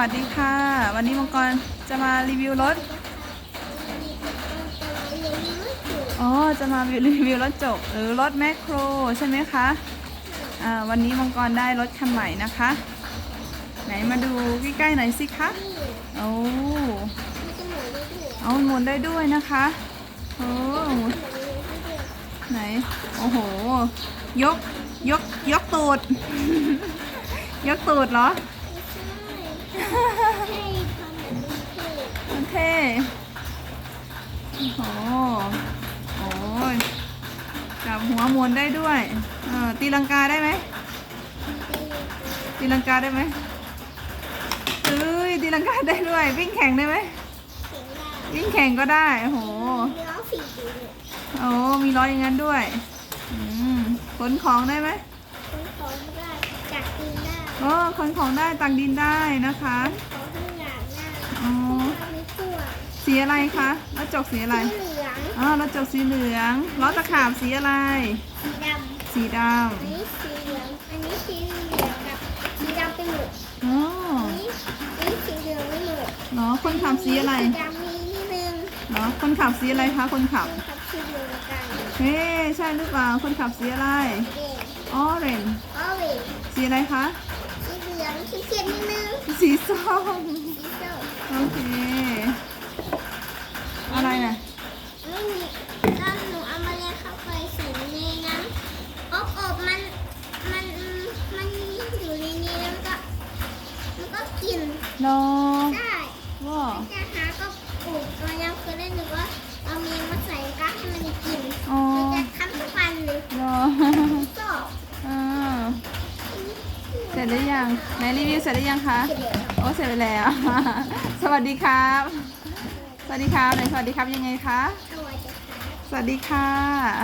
วัสดีค่ะ วันนี้มังกรจะมารีวิวรถ อ๋อ จะมารีวิวรถจกหรือรถแมคโครใช่ไหมคะ อ่า วันนี้มังกรได้รถคันใหม่นะคะ ไหนมาดูใกล้ๆหน่อยสิคะ โอ้เอาหมุนได้ด้วยนะคะ โอ้ไหน โอ้โห ยก ยก ยกตูด ยกตูดเหรอ มันเท่โอ้โหโอ้ยจับหัวมุนได้ด้วย เออตีลังกาได้ไหมตีลังกาได้ไหมเอ้ยตีลังกาได้ด้วย วิ่งแข่งได้ไหมวิ่งแข่งก็ได้โอ้โหโอ้มีล้ออย่างนั้นด้วย อืมขนของได้ไหมโอ้ ขนของได้ตักดินได้นะคะอ๋อสีอะไรคะแล้วจกสีอะไรอ๋อแล้วจกสีเหลืองล้อตะขาบสีอะไรสีดอันนี้สีเหลือง อันนี้สีเหลืองกับสีดำไปหมดำอ๋ออันนี้อันนี้สีเหลืองไม่หมดเหรอคนขับสีอะไรสีดำมีนิดนึงเหรอคนขับสีอะไรคะคนขับ กับสีเหลืองกันเฮ้ใช่หรือเปล่าคนขับสีอะไร เด็ก ออเรนออเรนจ์สีอะไรคะ สีเหลืองสีเขียวนิดนึง สีส้ม สีส้ม โอเค อะไรน่ะไม่มีก็หนูเอามาเลี้ยงเข้าไปใส่ในน้ำอบอบมัน มัน มันอยู่ในนี้แล้วมันก็ มันก็กินรอได้ว่าจะหาก็ ร็จหรือยังไหนรีวิวเสร็จหรือยังคะโอ้เสร็จไปแล้ว สวัสดีครับ สวัสดีครับไหนสวัสดีครับยังไงคะสวัสดีค่ะ